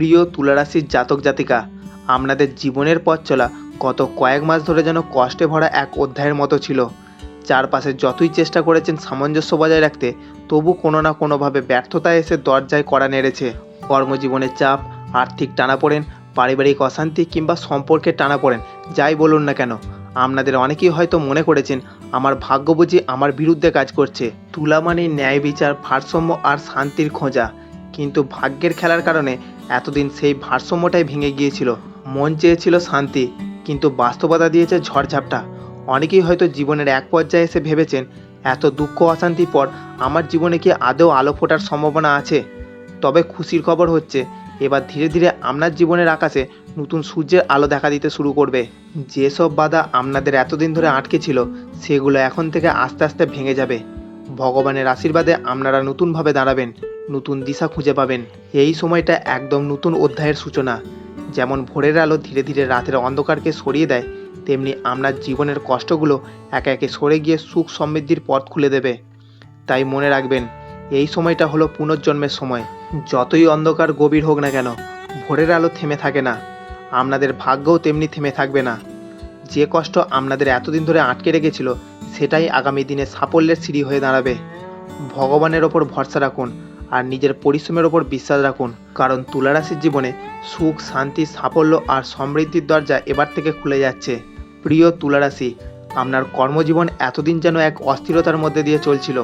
প্রিয় তুলারাশির জাতক জাতিকা, আপনাদের জীবনের পথ চলা গত কয়েক মাস ধরে যেন কষ্টে ভরা এক অধ্যায়ের মতো ছিল। চারপাশে যতই চেষ্টা করেছেন সামঞ্জস্য বজায় রাখতে, তবু কোনো না কোনোভাবে ব্যর্থতা এসে দরজায় কড়া নেড়েছে। কর্মজীবনের চাপ, আর্থিক টানাপোড়েন পারিবারিক অশান্তি কিংবা সম্পর্কে টানাপোড়েন যাই বলুন না কেন। আপনাদের অনেকেই হয়তো মনে করেছেন, আমার ভাগ্য বুঝি আমার বিরুদ্ধে কাজ করছে। তুলা মানে ন্যায় বিচার, ভারসাম্য আর শান্তির খোঁজা। কিন্তু ভাগ্যের খেলার কারণে এতদিন সেই ভারসাম্যটাই ভেঙে গিয়েছিল। মন চেয়েছিল শান্তি, কিন্তু বাস্তবতা দিয়েছে ঝড়ঝাপটা। অনেকেই হয়তো জীবনের এক পর্যায়ে এসে ভেবেছেন, এত দুঃখ অশান্তির পর আমার জীবনে কি আদৌ আলো ফোটার সম্ভাবনা আছে? তবে খুশির খবর হচ্ছে, এবার ধীরে ধীরে আপনার জীবনের আকাশে নতুন সূর্যের আলো দেখা দিতে শুরু করবে। যেসব বাধা আপনাদের এতদিন ধরে আটকে ছিল, সেগুলো এখন থেকে আস্তে আস্তে ভেঙে যাবে। ভগবানের আশীর্বাদে আপনারা নতুনভাবে দাঁড়াবেন। নতুন দিশা খুঁজে পাবেন। এই সময়টা একদম নতুন অধ্যায়ের সূচনা। যেমন ভোরের আলো ধীরে ধীরে রাতের অন্ধকারকে সরিয়ে দেয়, তেমনি আপনার জীবনের কষ্টগুলো একে একে সরে গিয়ে সুখ সমৃদ্ধির পথ খুলে দেবে। তাই মনে রাখবেন, এই সময়টা হলো পুনর্জন্মের সময়। যতই অন্ধকার গভীর হোক না কেন, ভোরের আলো থেমে থাকে না। আপনাদের ভাগ্যও তেমনি থেমে থাকবে না। যে কষ্ট আপনাদের এতদিন ধরে আটকে রেখেছিল, সেটাই আগামী দিনে সাফল্যের সিঁড়ি হয়ে দাঁড়াবে। ভগবানের ওপর ভরসা রাখুন আর নিজের পরিশ্রমের ওপর বিশ্বাস রাখুন, কারণ তুলারাশির জীবনে সুখ, শান্তি, সাফল্য আর সমৃদ্ধির দরজা এবার থেকে খুলে যাচ্ছে। প্রিয় তুলারাশি, আপনার কর্মজীবন এতদিন যেন এক অস্থিরতার মধ্যে দিয়ে চলছিল।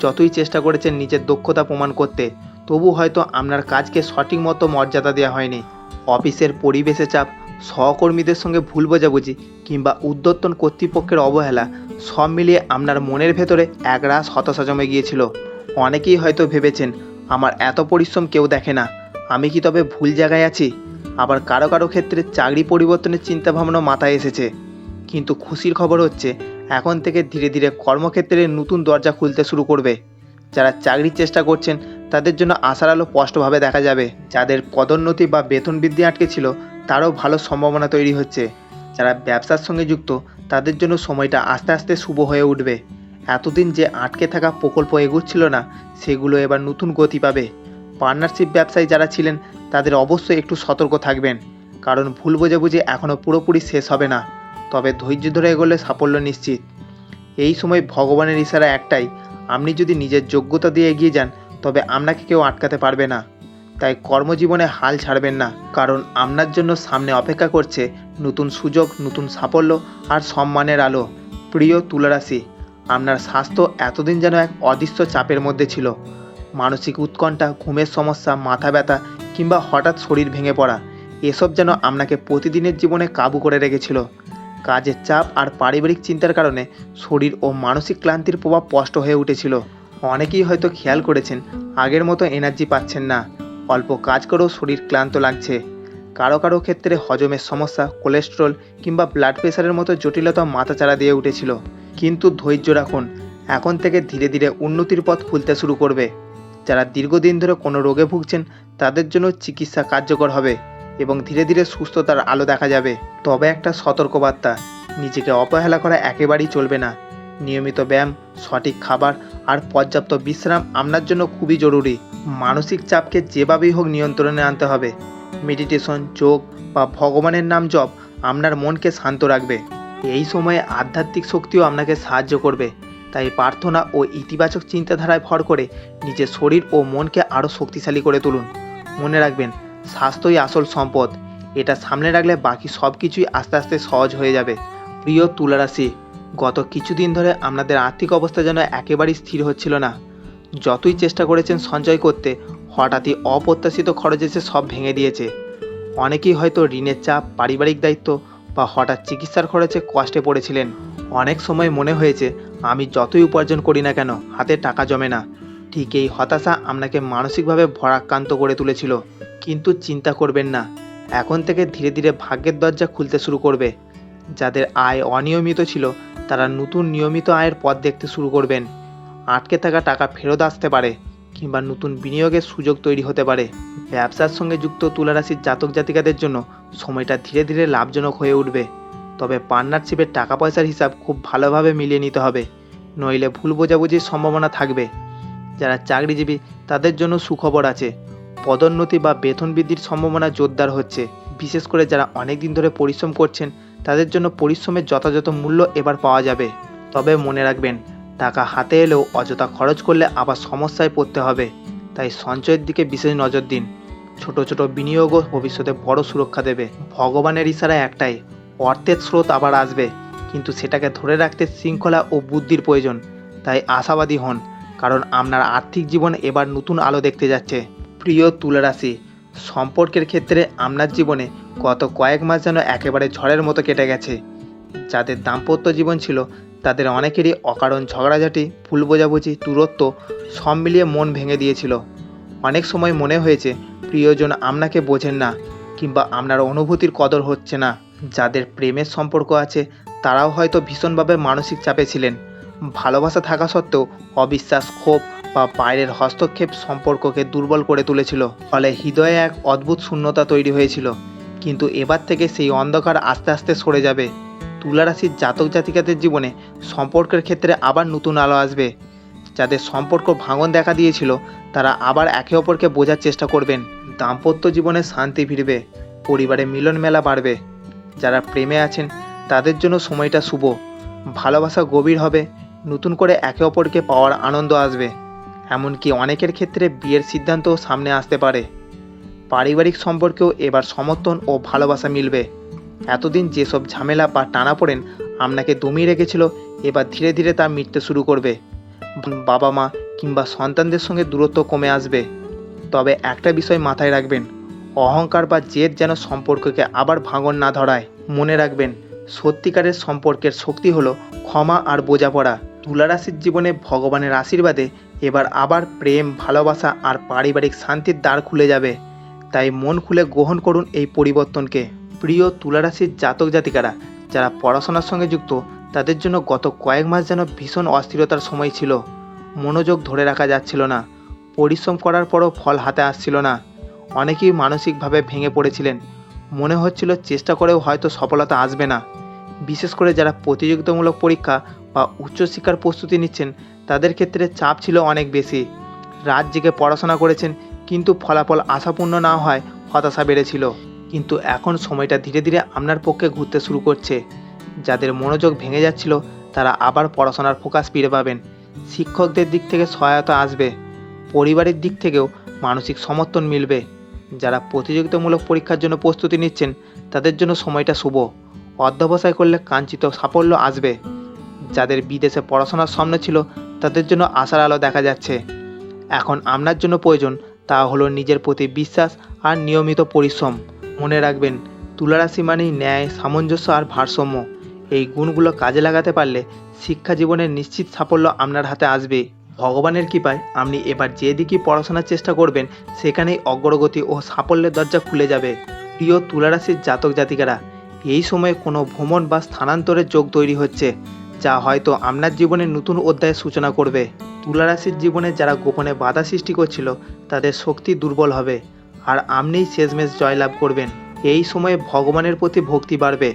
যতই চেষ্টা করেছেন নিজের দক্ষতা প্রমাণ করতে, তবু হয়তো আপনার কাজকে সঠিক মতো মর্যাদা দেওয়া হয়নি। অফিসের পরিবেশে চাপ, সহকর্মীদের সঙ্গে ভুল বোঝাবুঝি কিংবা উদ্যতন কর্তৃপক্ষের অবহেলা সব মিলিয়ে আপনার মনের ভেতরে একরাশ হতাশা জমে গিয়েছিল। অনেকেই হয়তো ভেবেছেন, আমার এত পরিশ্রম কেউ দেখে না। আমি কি তবে ভুল জায়গায় আছি? আবার কারও কারও ক্ষেত্রে চাকরি পরিবর্তনের চিন্তাভাবনা মাথায় এসেছে। কিন্তু খুশির খবর হচ্ছে, এখন থেকে ধীরে ধীরে কর্মক্ষেত্রে নতুন দরজা খুলতে শুরু করবে। যারা চাকরির চেষ্টা করছেন, তাদের জন্য আশার আলো স্পষ্টভাবে দেখা যাবে। যাদের পদোন্নতি বা বেতন বৃদ্ধি আটকে ছিল, তারও ভালো সম্ভাবনা তৈরি হচ্ছে। যারা ব্যবসার সঙ্গে যুক্ত, তাদের জন্য সময়টা আস্তে আস্তে শুভ হয়ে উঠবে। এতদিন যে আটকে থাকা প্রকল্প এগুচ্ছিল না, সেগুলো এবার নতুন গতি পাবে। পার্টনারশিপ ব্যবসায়ী যারা ছিলেন, তাদের অবশ্যই একটু সতর্ক থাকবেন, কারণ ভুল বোঝাবুঝি এখনও পুরোপুরি শেষ হবে না, তবে ধৈর্য ধরে এগোলে সাফল্য নিশ্চিত। এই সময় ভগবানের ইশারা একটাই, আপনি যদি নিজের যোগ্যতা দিয়ে এগিয়ে যান, তবে আপনাকে কেউ আটকাতে পারবে না। তাই কর্মজীবনে হাল ছাড়বেন না, কারণ আপনার জন্য সামনে অপেক্ষা করছে নতুন সুযোগ, নতুন সাফল্য আর সম্মানের আলো। প্রিয় তুলারাশি আপনার স্বাস্থ্য এতদিন যেন এক অদৃশ্য চাপের মধ্যে ছিল। মানসিক উৎকণ্ঠা, ঘুমের সমস্যা, মাথা ব্যথা কিংবা হঠাৎ শরীর ভেঙে পড়া, এসব যেন আপনাকে প্রতিদিনের জীবনে কাবু করে রেখেছিল। কাজের চাপ আর পারিবারিক চিন্তার কারণে শরীর ও মানসিক ক্লান্তির প্রভাব স্পষ্ট হয়ে উঠেছিল। অনেকেই হয়তো খেয়াল করেছেন, আগের মতো এনার্জি পাচ্ছেন না। অল্প কাজ করেও শরীর ক্লান্ত লাগছে। কারও কারও ক্ষেত্রে হজমের সমস্যা, কোলেস্ট্রল কিংবা ব্লাড প্রেশারের মতো জটিলতা মাথাচাড়া দিয়ে উঠেছিল। কিন্তু ধৈর্য রাখুন। এখন থেকে ধীরে ধীরে উন্নতির পথ খুলতে শুরু করবে। যারা দীর্ঘদিন ধরে কোনো রোগে ভুগছেন, তাদের জন্য চিকিৎসা কার্যকর হবে এবং ধীরে ধীরে সুস্থতার আলো দেখা যাবে। তবে একটা সতর্কবার্তা, নিজেকে অবহেলা করা একেবারেই চলবে না। নিয়মিত ব্যায়াম, সঠিক খাবার আর পর্যাপ্ত বিশ্রাম আপনার জন্য খুবই জরুরি। মানসিক চাপকে যেভাবেই হোক নিয়ন্ত্রণে আনতে হবে। মেডিটেশন, যোগ বা ভগবানের নাম জপ আপনার মনকে শান্ত রাখবে। এই সময়ে আধ্যাত্মিক শক্তিও আপনাকে সাহায্য করবে। তাই প্রার্থনা ও ইতিবাচক চিন্তাধারায় ভর করে নিজের শরীর ও মনকে আরও শক্তিশালী করে তুলুন। মনে রাখবেন, স্বাস্থ্যই আসল সম্পদ। এটা সামনে রাখলে বাকি সব কিছুই আস্তে আস্তে সহজ হয়ে যাবে। প্রিয় তুলারাশি, গত কিছুদিন ধরে আপনাদের আর্থিক অবস্থা যেন একেবারেই স্থির হচ্ছিল না। যতই চেষ্টা করেছেন সঞ্চয় করতে, হঠাৎই অপ্রত্যাশিত খরচ এসে সব ভেঙে দিয়েছে। অনেকেই হয়তো ঋণের চাপ, পারিবারিক দায়িত্ব বা হঠাৎ চিকিৎসার খরচে কষ্টে পড়েছিলেন। অনেক সময় মনে হয়েছে, আমি যতই উপার্জন করি না কেন, হাতে টাকা জমে না। ঠিক এই হতাশা আপনাকে মানসিকভাবে ভরাক্রান্ত করে তুলেছিল, কিন্তু চিন্তা করবেন না। এখন থেকে ধীরে ধীরে ভাগ্যের দরজা খুলতে শুরু করবে। যাদের আয় অনিয়মিত ছিল, তারা নতুন নিয়মিত আয়ের পথ দেখতে শুরু করবেন। আটকে থাকা টাকা ফেরত আসতে পারে। কিংবা নতুন বিনিয়োগের সুযোগ তৈরি হতে পারে। ব্যবসার সঙ্গে যুক্ত তুলারাশির জাতক জাতিকাদের জন্য সময়টা ধীরে ধীরে লাভজনক হয়ে উঠবে। তবে পার্টনারশিপের টাকা পয়সার হিসাব খুব ভালোভাবে মিলিয়ে নিতে হবে। নইলে ভুল বোঝাবুঝির সম্ভাবনা থাকবে। যারা চাকরিজীবী, তাদের জন্য সুখবর আছে। পদোন্নতি বা বেতন বৃদ্ধির সম্ভাবনা জোরদার হচ্ছে। বিশেষ করে যারা অনেক দিন ধরে পরিশ্রম করছেন, তাদের জন্য পরিশ্রমের যথাযথ মূল্য এবার পাওয়া যাবে। তবে মনে রাখবেন টাকা হাতে এলেও অযথা খরচ করলে আবার সমস্যায় পড়তে হবে। তাই সঞ্চয়ের দিকে বিশেষ নজর দিন। ছোট ছোট বিনিয়োগও ভবিষ্যতে বড় সুরক্ষা দেবে। ভগবানের ইশারা একটাই, অর্থের স্রোত আবার আসবে। কিন্তু সেটাকে ধরে রাখতে শৃঙ্খলা ও বুদ্ধির প্রয়োজন। তাই আশাবাদী হন, কারণ আপনার আর্থিক জীবন এবার নতুন আলো দেখতে যাচ্ছে। প্রিয় তুলা রাশি সম্পর্কের ক্ষেত্রে আপনার জীবনে গত কয়েক মাস যেন একেবারে ঝড়ের মতো কেটে গেছে। যাদের দাম্পত্য জীবন ছিল তাদের অনেকেরই অকারণ ঝগড়াঝাটি, ভুল বোঝাবুঝি, দূরত্ব সব মিলিয়ে মন ভেঙে দিয়েছিল। অনেক সময় মনে হয়েছে, প্রিয়জন আপনাকে বোঝেন না কিংবা আপনার অনুভূতির কদর হচ্ছে না। যাদের প্রেমের সম্পর্ক আছে, তারাও হয়তো ভীষণভাবে মানসিক চাপে ছিলেন। ভালোবাসা থাকা সত্ত্বেও অবিশ্বাস ক্ষোভ বা বাইরের হস্তক্ষেপ সম্পর্ককে দুর্বল করে তুলেছিল। ফলে হৃদয়ে এক অদ্ভুত শূন্যতা তৈরি হয়েছিল। কিন্তু এবার থেকে সেই অন্ধকার আস্তে আস্তে সরে যাবে। তুলারাশির জাতক জাতিকাদের জীবনে সম্পর্কের ক্ষেত্রে আবার নতুন আলো আসবে। যাদের সম্পর্ক ভাঙন দেখা দিয়েছিল, তারা আবার একে অপরকে বোঝার চেষ্টা করবেন। দাম্পত্য জীবনে শান্তি ফিরবে, পরিবারে মিলন মেলা বাড়বে। যারা প্রেমে আছেন, তাদের জন্য সময়টা শুভ। ভালোবাসা গভীর হবে, নতুন করে একে অপরকে পাওয়ার আনন্দ আসবে। এমনকি অনেকের ক্ষেত্রে বিয়ের সিদ্ধান্তও সামনে আসতে পারে। পারিবারিক সম্পর্কেও এবার সমর্থন ও ভালোবাসা মিলবে। এতদিন যেসব ঝামেলা বা টানাপোড়েন আপনাকে দমিয়ে রেখেছিল, এবার ধীরে ধীরে তা মিটতে শুরু করবে। বাবা মা কিংবা সন্তানদের সঙ্গে দূরত্ব কমে আসবে। তবে একটা বিষয় মাথায় রাখবেন, অহংকার বা জেদ যেন সম্পর্ককে আবার ভাঙন না ধরায়। মনে রাখবেন, সত্যিকারের সম্পর্কের শক্তি হলো ক্ষমা আর বোঝাপড়া। তুলারাশির জীবনে ভগবানের আশীর্বাদে এবার আবার প্রেম, ভালোবাসা আর পারিবারিক শান্তির দ্বার খুলে যাবে। তাই মন খুলে গ্রহণ করুন এই পরিবর্তনকে। প্রিয় তুলারাশির জাতক জাতিকারা যারা পড়াশোনার সঙ্গে যুক্ত, তাদের জন্য গত কয়েক মাস যেন ভীষণ অস্থিরতার সময় ছিল। মনোযোগ ধরে রাখা যাচ্ছিল না। পরিশ্রম করার পরও ফল হাতে আসছিল না। অনেকেই মানসিকভাবে ভেঙে পড়েছিলেন। মনে হচ্ছিল চেষ্টা করেও হয়তো সফলতা আসবে না। বিশেষ করে যারা প্রতিযোগিতামূলক পরীক্ষা বা উচ্চশিক্ষার প্রস্তুতি নিচ্ছেন, তাদের ক্ষেত্রে চাপ ছিল অনেক বেশি। রাত জেগে পড়াশোনা করেছেন, কিন্তু ফলাফল আশাপূর্ণ না হয় হতাশা বেড়েছিল। কিন্তু এখন সময়টা ধীরে ধীরে আপনার পক্ষে ঘুরতে শুরু করছে। যাদের মনোযোগ ভেঙে যাচ্ছিল, তারা আবার পড়াশোনার ফোকাস ফিরে পাবেন। শিক্ষকদের দিক থেকে সহায়তা আসবে। পরিবারের দিক থেকেও মানসিক সমর্থন মিলবে। যারা প্রতিযোগিতামূলক পরীক্ষার জন্য প্রস্তুতি নিচ্ছেন, তাদের জন্য সময়টা শুভ। অধ্যবসায় করলে কাঞ্চিত সাফল্য আসবে। যাদের বিদেশে পড়াশোনার স্বপ্ন ছিল, তাদের জন্য আশার আলো দেখা যাচ্ছে। এখন আপনার জন্য প্রয়োজন, তা হলো নিজের প্রতি বিশ্বাস আর নিয়মিত পরিশ্রম। মনে রাখবেন, তুলারাশি মানেই ন্যায়, সামঞ্জস্য আর ভারসাম্য। এই গুণগুলো কাজে লাগাতে পারলে শিক্ষা জীবনের নিশ্চিত সাফল্য আপনার হাতে আসবে। ভগবানের কৃপায় আপনি এবার যেদিকে পড়াশোনার চেষ্টা করবেন, সেখানেই অগ্রগতি ও সাফল্যের দরজা খুলে যাবে। প্রিয় তুলারাশির জাতক জাতিকারা, এই সময়ে কোনো ভ্রমণ বা স্থানান্তরের যোগ তৈরি হচ্ছে, যা হয়তো আপনার জীবনে নতুন অধ্যায়ের সূচনা করবে। তুলারাশির জীবনে যারা গোপনে বাধা সৃষ্টি করছিল, তাদের শক্তি দুর্বল হবে। আর আপনিই শেষমেশ জয়লাভ করবেন। এই সময়ে ভগবানের প্রতি ভক্তি বাড়বে।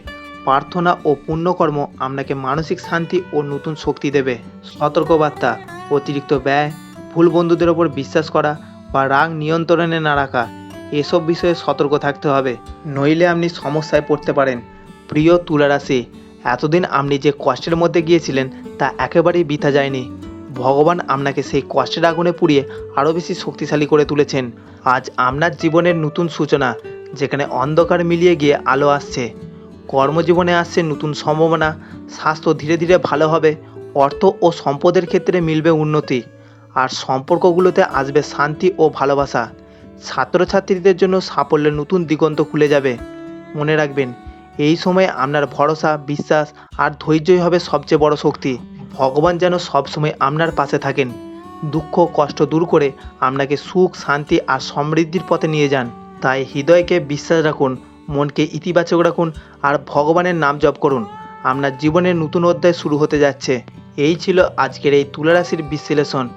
প্রার্থনা ও পুণ্যকর্ম আপনাকে মানসিক শান্তি ও নতুন শক্তি দেবে। সতর্কবার্তা, অতিরিক্ত ব্যয়, ভুল বন্ধুদের ওপর বিশ্বাস করা বা রাগ নিয়ন্ত্রণে না রাখা, এসব বিষয়ে সতর্ক থাকতে হবে। নইলে আপনি সমস্যায় পড়তে পারেন। প্রিয় তুলারাশি, এতদিন আপনি যে কষ্টের মধ্যে গিয়েছিলেন তা একেবারেই বৃথা যায়নি। ভগবান আপনাকে সেই কষ্টের আগুনে পুড়িয়ে আরও বেশি শক্তিশালী করে তুলেছেন। আজ আপনার জীবনের নতুন সূচনা, যেখানে অন্ধকার মিলিয়ে গিয়ে আলো আসছে। কর্মজীবনে আসছে নতুন সম্ভাবনা, স্বাস্থ্য ধীরে ধীরে ভালো হবে, অর্থ ও সম্পদের ক্ষেত্রে মিলবে উন্নতি, আর সম্পর্কগুলোতে আসবে শান্তি ও ভালোবাসা। ছাত্রছাত্রীদের জন্য সাফল্যের নতুন দিগন্ত খুলে যাবে। মনে রাখবেন, এই সময়ে আপনার ভরসা, বিশ্বাস আর ধৈর্যই হবে সবচেয়ে বড় শক্তি। ভগবান যেন সবসময় আপনার পাশে থাকেন। দুঃখ, কষ্ট দূর করে আপনাকে সুখ, শান্তি আর সমৃদ্ধির পথে নিয়ে যান। তাই হৃদয়কে বিশ্বাস রাখুন, মনকে ইতিবাচক রাখুন আর ভগবানের নাম জপ করুন। আপনার জীবনের নতুন অধ্যায় শুরু হতে যাচ্ছে। এই ছিল আজকের এই তুলারাশির বিশ্লেষণ।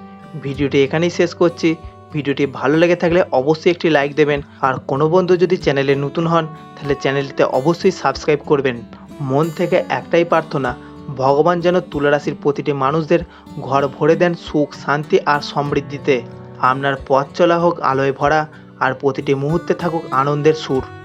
ভিডিওটি এখানেই শেষ করছি। ভিডিওটি ভালো লেগে থাকলে অবশ্যই একটি লাইক দেবেন। আর কোনো বন্ধু যদি চ্যানেলে নতুন হন, তাহলে চ্যানেলটিতে অবশ্যই সাবস্ক্রাইব করবেন। মন থেকে একটাই প্রার্থনা ভগবান যেন তুলারাশির প্রতিটি মানুষদের ঘর ভরে দেন সুখ, শান্তি আর সমৃদ্ধিতে। আপনার পথ চলা হোক, আলোয় ভরা, আর প্রতিটি মুহূর্তে থাকুক আনন্দের সুর।